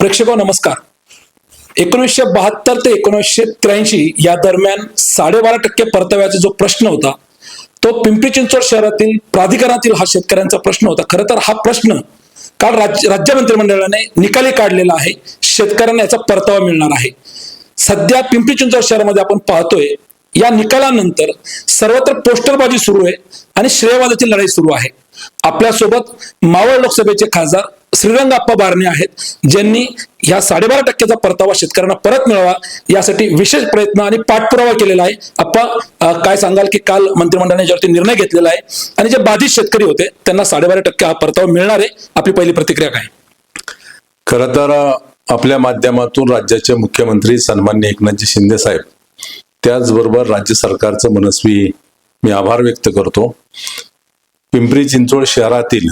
प्रेक्षको नमस्कार. एकोणीसशे बहात्तर ते एकोणीसशे त्र्याऐंशी या दरम्यान साडेबारा टक्के परताव्याचा जो प्रश्न होता तो पिंपरी चिंचवड शहरातील प्राधिकरणातील हा शेतकऱ्यांचा प्रश्न होता. खरं तर हा प्रश्न काल राज्य राज्य मंत्रिमंडळाने निकाली काढलेला आहे. शेतकऱ्यांना याचा परतावा मिळणार आहे. सध्या पिंपरी चिंचवड शहरामध्ये आपण पाहतोय या निकालानंतर सर्वत्र पोस्टरबाजी सुरू आहे आणि श्रेयवादाची लढाई सुरू आहे. आपल्यासोबत मावळ लोकसभेचे खासदार श्रीरंग आप्पा बारणे आहेत ज्यांनी ह्या साडेबारा टक्क्याचा परतावा शेतकऱ्यांना परत मिळावा यासाठी विशेष प्रयत्न आणि पाठपुरावा केलेला आहे. आप्पा काय सांगाल की काल मंत्रिमंडळाने याच्यावरती निर्णय घेतलेला आहे आणि जे बाधित शेतकरी होते त्यांना साडेबारा टक्के हा परतावा मिळणार आहे आपली पहिली प्रतिक्रिया काय? खर तर आपल्या माध्यमातून राज्याचे मुख्यमंत्री सन्मान्य एकनाथजी शिंदे साहेब त्याचबरोबर राज्य सरकारचं मनस्वी मी आभार व्यक्त करतो. पिंपरी चिंचवड शहरातील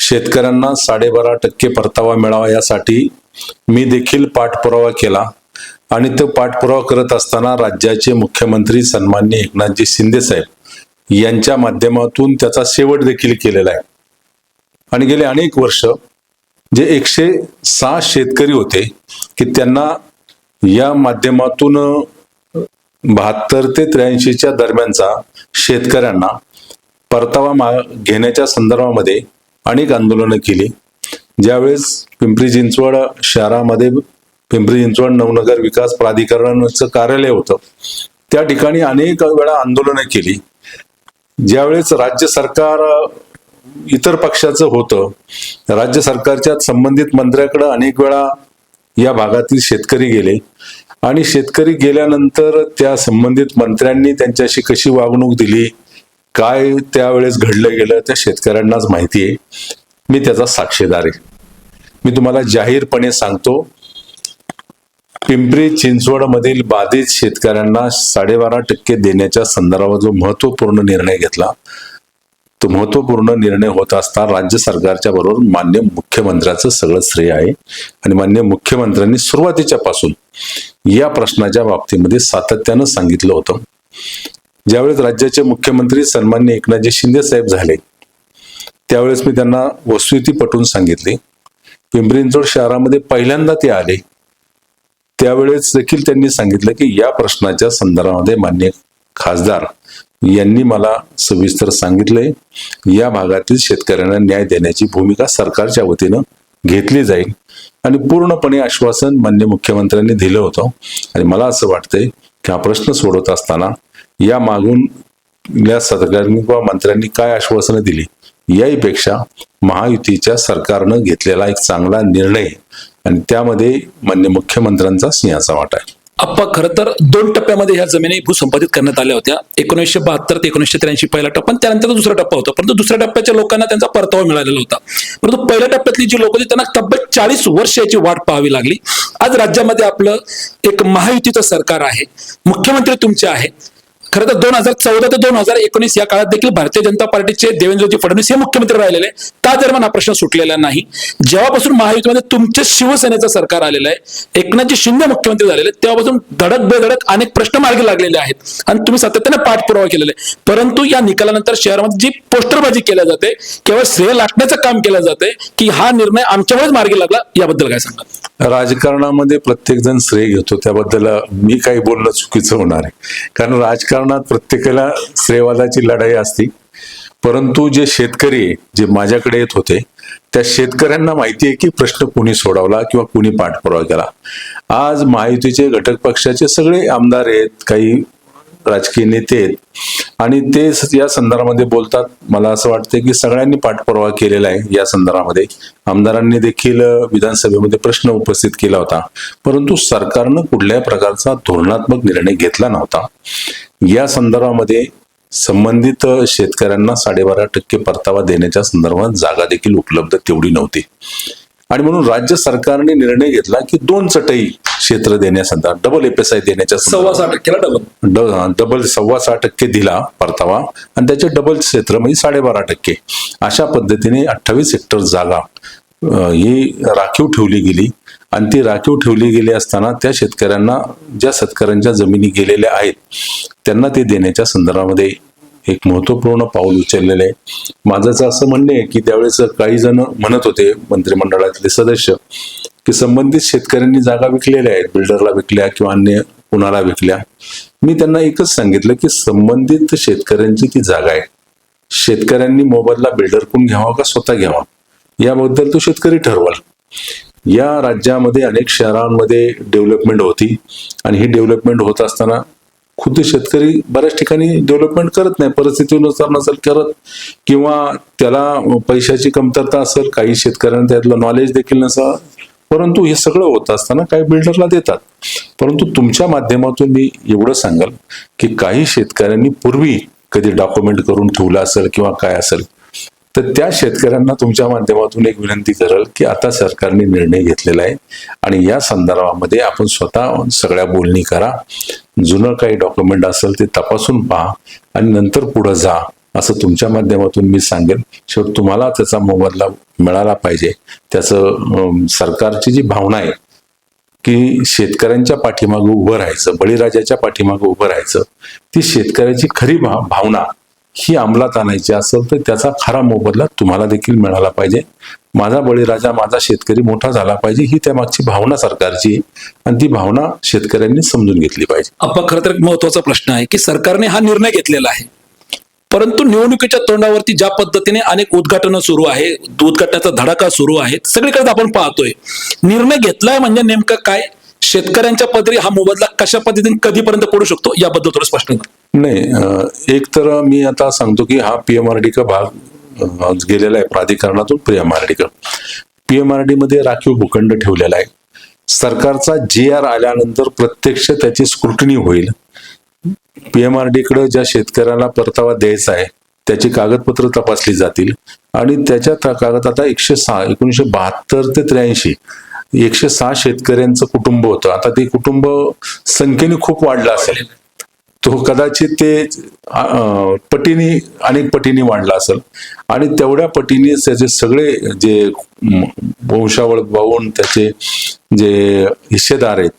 शेतकऱ्यांना साडेबारा टक्के परतावा मिळावा यासाठी मी देखील पाठपुरावा केला. आणि तो पाठपुरावा करत असताना राज्याचे मुख्यमंत्री सन्मान्य एकनाथजी शिंदे साहेब यांच्या माध्यमातून त्याचा शेवट देखील केलेला आहे. आणि गेले अनेक वर्ष जे एकशे सहा शेतकरी होते की त्यांना या माध्यमातून बहात्तर ते त्र्याऐंशीच्या दरम्यानचा शेतकऱ्यांना परतावा मा घेण्याच्या संदर्भामध्ये अनेक आंदोलनं केली. ज्यावेळेस पिंपरी चिंचवड शहरामध्ये पिंपरी चिंचवड नवनगर विकास प्राधिकरणाचं कार्यालय होतं त्या ठिकाणी अनेक वेळा आंदोलनं केली. ज्यावेळेस राज्य सरकार इतर पक्षाचं होतं राज्य सरकारच्या संबंधित मंत्र्याकडे अनेक वेळा या भागातील शेतकरी गेले. आणि शेतकरी गेल्यानंतर त्या संबंधित मंत्र्यांनी त्यांच्याशी कशी वागणूक दिली काय त्यावेळेस घडलं गेलं त्या शेतकऱ्यांनाच माहिती आहे. मी त्याचा साक्षीदार आहे. मी तुम्हाला जाहीरपणे सांगतो पिंपरी चिंचवडमधील बाधित शेतकऱ्यांना साडेबारा टक्के देण्याच्या संदर्भात जो महत्त्वपूर्ण निर्णय घेतला तो महत्त्वपूर्ण निर्णय होत असता राज्य सरकारच्या बरोबर मान्य मुख्यमंत्र्याचं सगळं श्रेय आहे. आणि मान्य मुख्यमंत्र्यांनी सुरुवातीच्या पासून या प्रश्नाच्या बाबतीमध्ये सातत्यानं सांगितलं होतं. ज्यावेळेस राज्याचे मुख्यमंत्री सन्मान्य एकनाथजी शिंदे साहेब झाले त्यावेळेस मी त्यांना वस्तुस्थिती पटवून सांगितली. पिंपरींचोड शहरामध्ये पहिल्यांदा ते आले त्यावेळेस देखील त्यांनी सांगितलं की या प्रश्नाच्या संदर्भामध्ये मान्य खासदार यांनी मला सविस्तर सांगितले या भागातील शेतकऱ्यांना न्याय देण्याची भूमिका सरकारच्या वतीनं घेतली जाईल आणि पूर्णपणे आश्वासन मान्य मुख्यमंत्र्यांनी दिलं होतं. आणि मला असं वाटतंय की हा प्रश्न सोडवत असताना या मागून या सरकारने किंवा मंत्र्यांनी काय आश्वासनं दिली? याहीपेक्षा महायुतीच्या सरकारनं घेतलेला एक चांगला निर्णय आणि त्यामध्ये मान्य मुख्यमंत्र्यांचा सिंहाचा वाटा आहे. आप्पा खरं तर दोन टप्प्यामध्ये ह्या जमिनी भूसंपादित करण्यात आल्या होत्या. एकोणीसशे बहात्तर ते एकोणीसशे त्र्याऐंशी पहिला टप्पा आणि त्यानंतर दुसरा टप्पा होता. परंतु दुसऱ्या टप्प्याच्या लोकांना त्यांचा परतावा मिळालेला होता. परंतु पहिल्या टप्प्यातली जी लोक होती त्यांना तब्बल चाळीस वर्ष याची वाट पाहावी लागली. आज राज्यामध्ये आपलं एक महायुतीचं सरकार आहे. मुख्यमंत्री तुमचे आहे खरं तर दोन हजार चौदा ते दोन हजार एकोणीस या काळात देखील भारतीय जनता पार्टीचे देवेंद्रजी फडणवीस हे मुख्यमंत्री राहिलेले त्या दरम्यान हा प्रश्न सुटलेला नाही? जेव्हापासून महायुतीमध्ये तुमचे शिवसेनेचं सरकार आलेलं आहे एकनाथजी शिंदे मुख्यमंत्री झालेले तेव्हापासून धडक बेधडक अनेक प्रश्न मार्गी लागलेले आहेत आणि तुम्ही सातत्याने पाठपुरावा केलेला आहे. परंतु या निकालानंतर शहरामध्ये जी पोस्टरबाजी केल्या जाते केवळ श्रेय लाटण्याचं काम केलं जाते की हा निर्णय आमच्यामुळेच मार्गी लागला याबद्दल काय सांगा राजकारणामध्ये प्रत्येक जण श्रेय घेतो त्याबद्दल मी काही बोलणं चुकीचं होणार आहे. कारण राजकारण राजकारणात प्रत्येकाला श्रेयवादाची लढाई असते. परंतु जे शेतकरी जे माझ्याकडे येत होते त्या शेतकऱ्यांना माहिती आहे की प्रश्न कुणी सोडवला किंवा कुणी पाठपुरावा केला. आज महायुतीचे घटक पक्षाचे सगळे आमदार आहेत काही राजकीय नेते आहेत. आणि ते या संदर्भामध्ये बोलतात मला असं वाटतं की सगळ्यांनी पाठपुरावा केलेला आहे या संदर्भामध्ये. आमदारांनी देखील विधानसभेमध्ये प्रश्न उपस्थित केला होता. परंतु सरकारनं कुठल्याही प्रकारचा धोरणात्मक निर्णय घेतला नव्हता. या संदर्भामध्ये संबंधित शेतकऱ्यांना साडेबारा टक्के परतावा देण्याच्या संदर्भात जागा देखील उपलब्ध तेवढी नव्हती. आणि म्हणून राज्य सरकारने निर्णय घेतला की दोन चटई क्षेत्र देण्यासंदर्भात डबल एफएसआय देण्याच्या सव्वा सहा टक्क्याला डबल ड- डबल सव्वा सहा टक्के दिला परतावा आणि त्याचे डबल क्षेत्र म्हणजे साडेबारा टक्के. अशा पद्धतीने अठ्ठावीस हेक्टर जागा ही राखीव ठेवली गेली. आणि ती राखीव ठेवली गेली असताना त्या शेतकऱ्यांना ज्या शेतकऱ्यांच्या जमिनी गेलेल्या आहेत त्यांना ते देण्याच्या संदर्भामध्ये एक महत्त्वपूर्ण पाऊल उचललेलं आहे. माझं असं म्हणणं आहे की त्यावेळेस काही जण म्हणत होते मंत्रिमंडळातले सदस्य की की संबंधित शेतकऱ्यांनी जागा विकलेल्या आहेत बिल्डरला विकल्या किंवा अन्य कुणाला विकल्या. मी त्यांना एकच सांगितलं की संबंधित शेतकऱ्यांची ती जागा आहे. शेतकऱ्यांनी मोबदला बिल्डरकडून घ्यावा का स्वतः घ्यावा? याबद्दल तो शेतकरी ठरवाल. या राज्यामध्ये अनेक शहरांमध्ये डेव्हलपमेंट होती. आणि ही डेव्हलपमेंट होत असताना खुद्द शेतकरी बऱ्याच ठिकाणी डेव्हलपमेंट करत नाही. परिस्थितीनुसार नसेल करत किंवा त्याला पैशाची कमतरता असेल काही शेतकऱ्यांना त्यातलं नॉलेज देखील नसा परंतु हे सगळं होत असताना काही बिल्डरला देतात. परंतु तुमच्या माध्यमातून मी एवढं सांगाल की काही शेतकऱ्यांनी पूर्वी कधी डॉक्युमेंट करून ठेवलं असेल किंवा काय असेल तर त्या शेतकऱ्यांना तुमच्या माध्यमातून एक विनंती करेल की आता सरकारने निर्णय घेतलेला आहे आणि या संदर्भामध्ये आपण स्वतः सगळ्या बोलणी करा. जुनं काही डॉक्युमेंट असेल ते तपासून पहा आणि नंतर पुढं जा असं तुमच्या माध्यमातून मी सांगेन. शेवट तुम्हाला त्याचा मोबदला मिळाला पाहिजे. त्याचं सरकारची जी भावना आहे की शेतकऱ्यांच्या पाठीमागे उभं राहायचं बळीराजाच्या पाठीमागे उभं राहायचं ती शेतकऱ्याची खरी भा भावना ही अंमलात आणायची असेल तर त्याचा खरा मोबदला तुम्हाला देखील मिळाला पाहिजे. माझा बळीराजा माझा शेतकरी मोठा झाला पाहिजे ही त्यामागची भावना सरकारची आणि ती भावना शेतकऱ्यांनी समजून घेतली पाहिजे. आपण खरं तर एक महत्त्वाचा प्रश्न आहे की सरकारने हा निर्णय घेतलेला आहे. परंतु निवडणुकीच्या तोंडावरती ज्या पद्धतीने अनेक उद्घाटनं सुरू आहे उद्घाटनाचा धडाका सुरू आहे सगळीकडे आपण पाहतोय. निर्णय घेतलाय म्हणजे नेमकं काय? शेतकऱ्यांच्या पदरी हा मोबदला कशा पद्धतीने कधीपर्यंत पडू शकतो याबद्दल थोडं स्पष्ट नाही एक तर मी आता सांगतो की हा पीएमआरडी का भाग गेलेला आहे प्राधिकरणातून पीएमआरडी का पीएमआरडी मध्ये राखीव भूखंड ठेवलेला आहे. सरकारचा जी आर आल्यानंतर प्रत्यक्ष त्याची स्क्रुटनी होईल. पीएमआरडी कडे ज्या शेतकऱ्यांना परतावा द्यायचा आहे त्याची कागदपत्र तपासली जातील. आणि त्याच्या कागद आता एकशे सहा एकोणीशे बहात्तर ते त्र्याऐंशी एकशे सहा शेतकऱ्यांचं कुटुंब होतं. आता ते कुटुंब संख्येने खूप वाढलं असेल. तो कदाचित ते पटीने अनेक पटीने वाढला असेल. आणि तेवढ्या पटीने त्याचे सगळे जे वंशावळ पाहून त्याचे जे हिस्सेदार आहेत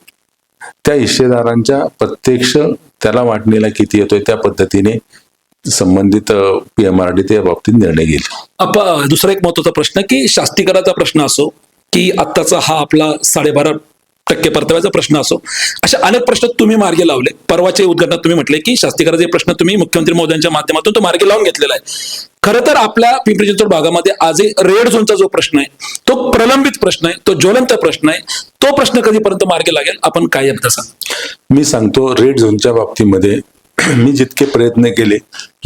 त्या हिस्सेदारांच्या प्रत्यक्ष त्याला वाटणीला किती येतोय त्या पद्धतीने संबंधित पीएमआरडी त्या बाबतीत निर्णय घेईल. अप्पा दुसरा एक महत्त्वाचा प्रश्न की शास्तीकराचा प्रश्न असो की आत्ताचा हा आपला साडेबारा टक्के परताव्याचा प्रश्न असो अशा अनेक प्रश्न तुम्ही मार्गी लावले. परवाच्या उद्घाटनात तुम्ही म्हटले की शास्त्रीकरांचे प्रश्न तुम्ही मुख्यमंत्री मोदींच्या माध्यमातून तो मार्गी लावून घेतलेला आहे. खरं तर आपल्या पिंपरी चिंचवड भागामध्ये आजही रेड झोनचा जो प्रश्न आहे तो प्रलंबित प्रश्न आहे तो ज्वलंत प्रश्न आहे तो प्रश्न कधीपर्यंत मार्गी लागेल? आपण काय याबद्दल मी सांगतो रेड झोनच्या बाबतीमध्ये मी जितके प्रयत्न केले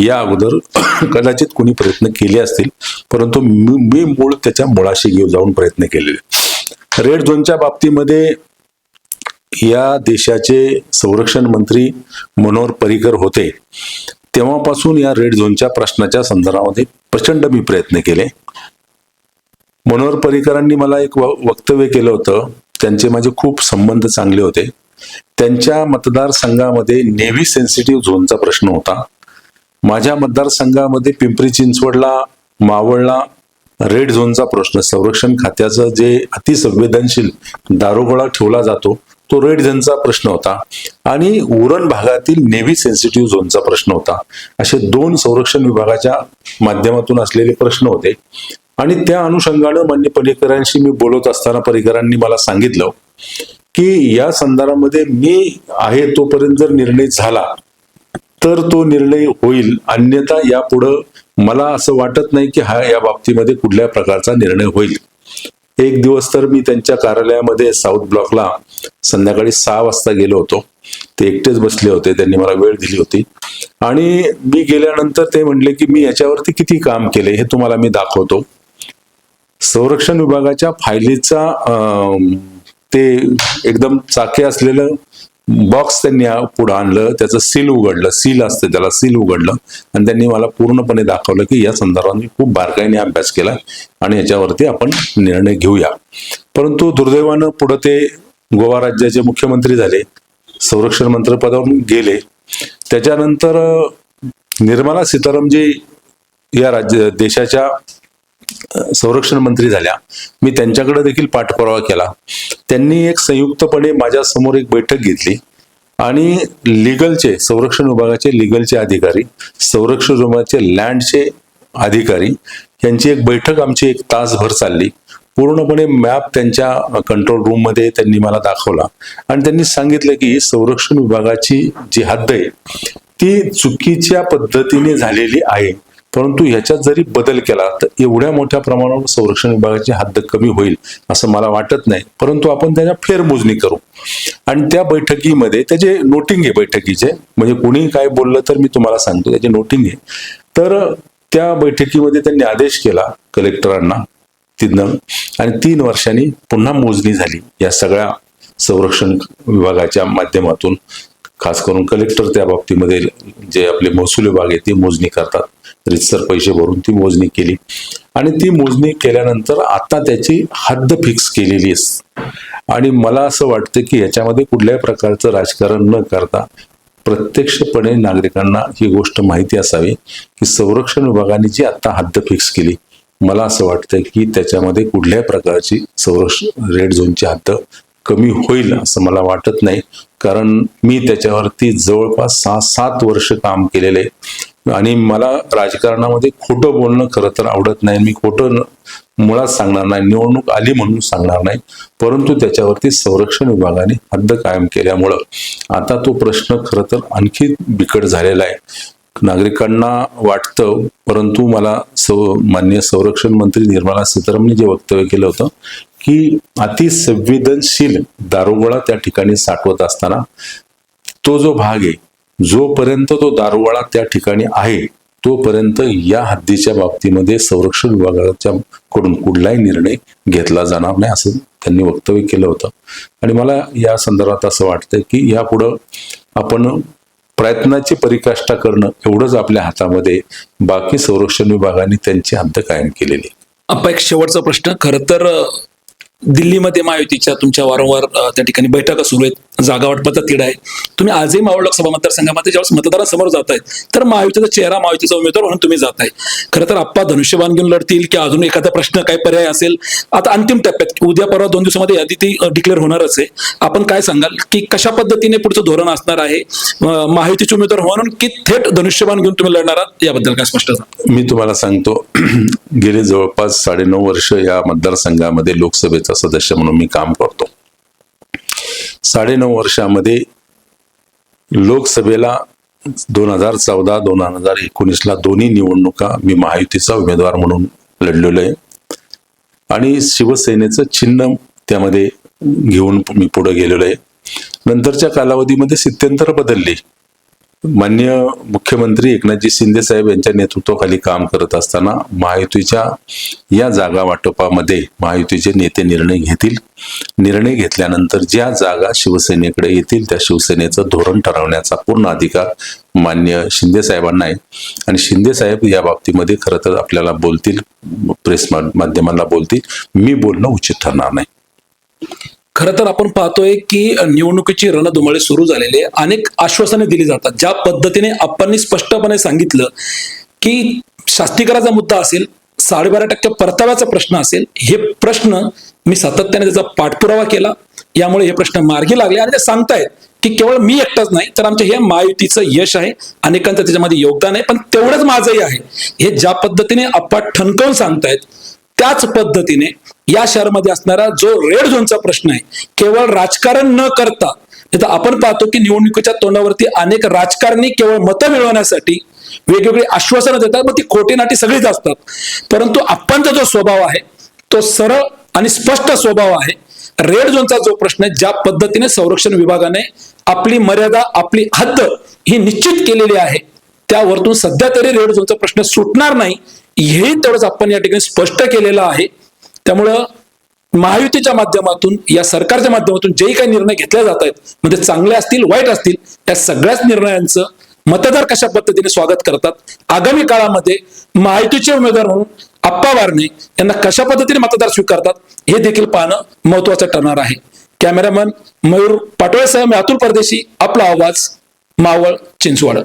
या अगोदर कदाचित कोणी प्रयत्न केले असतील परंतु मी मी मूळ त्याच्या मुळाशी घेऊन जाऊन प्रयत्न केलेले. रेड झोनच्या बाबतीमध्ये या देशाचे संरक्षण मंत्री मनोहर पर्रिकर होते. तेव्हापासून या रेड झोनच्या प्रश्नाच्या संदर्भामध्ये प्रचंड मी प्रयत्न केले. मनोहर पर्रिकरांनी मला एक वक्तव्य केलं होतं. त्यांचे माझे खूप संबंध चांगले होते. त्यांच्या मतदारसंघामध्ये नेव्ही सेन्सिटिव्ह झोनचा प्रश्न होता. माझ्या मतदारसंघामध्ये पिंपरी चिंचवडला मावळला रेड झोनचा प्रश्न संरक्षण खात्याचं जे अतिसंवेदनशील दारोगोळा ठेवला जातो तो रेड झोनचा प्रश्न होता. आणि उरण भागातील नेव्ही सेन्सिटिव्ह झोनचा प्रश्न होता. असे दोन संरक्षण विभागाच्या माध्यमातून असलेले प्रश्न होते. आणि त्या अनुषंगानं मान्य पर्रिकरांशी मी बोलत असताना पर्रिकरांनी मला सांगितलं की या संदर्भामध्ये मी आहे तोपर्यंत जर निर्णय झाला तर तो निर्णय होईल. अन्यथा यापुढं मला असं वाटत नाही की हा या बाबतीमध्ये कुठल्या प्रकारचा निर्णय होईल. एक दिवस तर मी त्यांच्या कार्यालयामध्ये साऊथ ब्लॉकला संध्याकाळी सहा वाजता गेलो होतो. ते एकटेच बसले होते त्यांनी मला वेळ दिली होती. आणि मी गेल्यानंतर ते म्हणले की मी याच्यावरती किती काम केले हे तुम्हाला मी दाखवतो. संरक्षण विभागाच्या फायलीचा अं, ते एकदम चाके असलेलं बॉक्स त्यांनी पुढं आणलं. त्याचं सील उघडलं. सील असतं त्याला सील उघडलं. आणि त्यांनी मला पूर्णपणे दाखवलं की या संदर्भात मी खूप बारकाईने अभ्यास केला आणि याच्यावरती आपण निर्णय घेऊया. परंतु दुर्दैवानं पुढं ते गोवा राज्याचे मुख्यमंत्री झाले संरक्षण मंत्रिपदावरून गेले. त्याच्यानंतर निर्मला सीतारामजी या राज्य देशाच्या संरक्षण मंत्री झाल्या. मी त्यांच्याकडे देखील पाठपुरावा केला. त्यांनी एक संयुक्तपणे माझ्यासमोर एक बैठक घेतली आणि लिगलचे संरक्षण विभागाचे लिगलचे अधिकारी संरक्षण विभागाचे लँडचे अधिकारी यांची एक बैठक आमची एक तासभर चालली. पूर्णपणे मॅप त्यांच्या कंट्रोल रूममध्ये त्यांनी मला दाखवला. आणि त्यांनी सांगितलं की संरक्षण विभागाची जी हद्द आहे ती चुकीच्या पद्धतीने झालेली आहे. परंतु ह्याच्यात जरी बदल केला तर एवढ्या मोठ्या प्रमाणावर संरक्षण विभागाची हद्द कमी होईल असं मला वाटत नाही. परंतु आपण त्याच्या फेरमोजणी करू. आणि त्या बैठकीमध्ये त्याचे नोटिंग आहे बैठकीचे. म्हणजे कोणी काय बोललं तर मी तुम्हाला सांगतो त्याचे नोटिंग आहे. तर त्या बैठकीमध्ये त्यांनी आदेश केला कलेक्टरांना तिथनं. आणि तीन वर्षांनी पुन्हा मोजणी झाली या सगळ्या संरक्षण विभागाच्या माध्यमातून. खास करून कलेक्टर त्या बाबतीमध्ये जे आपले महसूल विभाग आहे ते मोजणी करतात. रितसर पैसे भरून ती मोजणी केली. आणि ती मोजणी केल्यानंतर आता त्याची हद्द फिक्स केलेली आहे. आणि मला असं वाटतं की याच्यामध्ये कुठल्याही प्रकारचं राजकारण न करता प्रत्यक्षपणे नागरिकांना ही गोष्ट माहिती असावी की संरक्षण विभागाने जी आता हद्द फिक्स केली मला असं वाटतं की त्याच्यामध्ये कुठल्याही प्रकारची संरक्षण रेड झोनची हद्द कमी होईल असं मला वाटत नाही. कारण मी त्याच्यावरती जवळपास सहा सात वर्ष काम केलेलं आहे. आणि मला राजकारणामध्ये खोटं बोलणं खरं तर आवडत नाही. मी खोटं न- मुळात सांगणार नाही. निवडणूक आली म्हणून सांगणार नाही. परंतु त्याच्यावरती संरक्षण विभागाने हद्द कायम केल्यामुळं आता तो प्रश्न खरं तर आणखी बिकट झालेला आहे. नागरिकांना वाटतं परंतु मला सौ मान्य संरक्षण मंत्री निर्मला सीतारामन जे वक्तव्य केलं होतं की अतिसंवेदनशील दारुगोळा त्या ठिकाणी साठवत असताना तो जो भाग आहे जोपर्यंत तो दारुवाळा त्या ठिकाणी आहे तोपर्यंत या हद्दीच्या बाबतीमध्ये संरक्षण विभागाच्या कडून कुठलाही निर्णय घेतला जाणार नाही असं त्यांनी वक्तव्य केलं होतं आणि मला या संदर्भात असं वाटतं की यापुढं आपण प्रयत्नाची परिकाष्ठा करणं एवढंच आपल्या हातामध्ये बाकी संरक्षण विभागाने त्यांची हद्द कायम केलेली आहे. अप्पा एक शेवटचा प्रश्न खरं तर दिल्लीमध्ये महायुतीच्या तुमच्या वारंवार त्या ठिकाणी बैठका सुरू आहेत. जागा वाटपाचा तिढा आहे. तुम्ही आजही मावळ लोकसभा मतदारसंघामध्ये ज्यावेळेस मतदारांसमोर जात आहेत तर महायुतीचा चेहरा महायुतीचा उमेदवार म्हणून तुम्ही जात आहे खरं तर आप्पा धनुष्यबाण घेऊन लढतील की अजून एखादा प्रश्न काय पर्याय असेल? आता अंतिम टप्प्यात उद्या परवा दोन दिवसामध्ये यादी ती डिक्लेअर होणारच आहे. आपण काय सांगाल? की कशा पद्धतीने पुढचं धोरण असणार आहे? महायुतीचे उमेदवार म्हणून की थेट धनुष्यबाण घेऊन तुम्ही लढणार आहात? याबद्दल काय स्पष्ट मी तुम्हाला सांगतो गेले जवळपास साडेनऊ वर्ष या मतदारसंघामध्ये लोकसभेत लोकसभेचा सदस्य म्हणून मी काम करतो. साडेनऊ वर्षामध्ये लोकसभेला दोन हजार चौदा दोन हजार एकोणीसला दोन्ही निवडणुका मी महायुतीचा उमेदवार म्हणून लढलेलो आहे. आणि शिवसेनेचं चिन्ह त्यामध्ये घेऊन मी पुढे गेलेलो आहे. नंतरच्या कालावधीमध्ये सित्यंतर बदलली. मान्य मुख्यमंत्री एकनाथजी शिंदे साहेब यांच्या नेतृत्वाखाली काम करत असताना महायुतीच्या या जागा वाटपामध्ये महायुतीचे नेते निर्णय घेतील. निर्णय घेतल्यानंतर ज्या जागा शिवसेनेकडे येतील त्या शिवसेनेचं धोरण ठरवण्याचा पूर्ण अधिकार मान्य शिंदे साहेबांना आहे. आणि शिंदे साहेब या बाबतीमध्ये खरं तर आपल्याला बोलतील प्रेस माध्यमांना बोलतील. मी बोलणं उचित ठरणार नाही. खरं तर आपण पाहतोय की निवडणुकीची रणधुमाळी सुरू झालेली आहे. अनेक आश्वासने दिली जातात. ज्या पद्धतीने आपण स्पष्टपणे सांगितलं की शास्तीकराचा मुद्दा असेल साडेबारा टक्के परताव्याचा प्रश्न असेल हे प्रश्न मी सातत्याने त्याचा पाठपुरावा केला. यामुळे हे प्रश्न मार्गी लागले आणि ते सांगतायत की केवळ मी एकटाच नाही तर आमच्या हे महायुतीचं यश आहे. अनेकांचं त्याच्यामध्ये योगदान आहे पण तेवढंच माझंही आहे. हे ज्या पद्धतीने अप्पा ठणकावून सांगतायत त्याच पद्धतीने या शहरामध्ये असणारा जो रेड झोनचा प्रश्न आहे केवळ राजकारण न करता तर आपण पाहतो की निवडणुकीच्या तोंडावरती अनेक राजकारणी केवळ मतं मिळवण्यासाठी वेगवेगळी आश्वासनं देतात मग ती खोटी नाटी सगळीच असतात. परंतु आपणचा जो स्वभाव आहे तो सरळ आणि स्पष्ट स्वभाव आहे. रेड झोनचा जो प्रश्न आहे ज्या पद्धतीने संरक्षण विभागाने आपली मर्यादा आपली हद्द ही निश्चित केलेली आहे त्यावरतून सध्या तरी रेड झोनचा प्रश्न सुटणार नाही हे तेवढंच आपण या ठिकाणी स्पष्ट केलेलं आहे. त्यामुळं महायुतीच्या माध्यमातून या सरकारच्या माध्यमातून जे काही निर्णय घेतले जात आहेत म्हणजे चांगले असतील वाईट असतील त्या सगळ्याच निर्णयांचं मतदार कशा पद्धतीने स्वागत करतात? आगामी काळामध्ये महायुतीचे उमेदवार म्हणून आप्पा वारणे यांना कशा पद्धतीने मतदार स्वीकारतात हे देखील पाहणं महत्वाचं ठरणार आहे. कॅमेरामन मयूर पाटोळेसह मी अतुल परदेशी आपला आवाज मावळ चिंचवाड.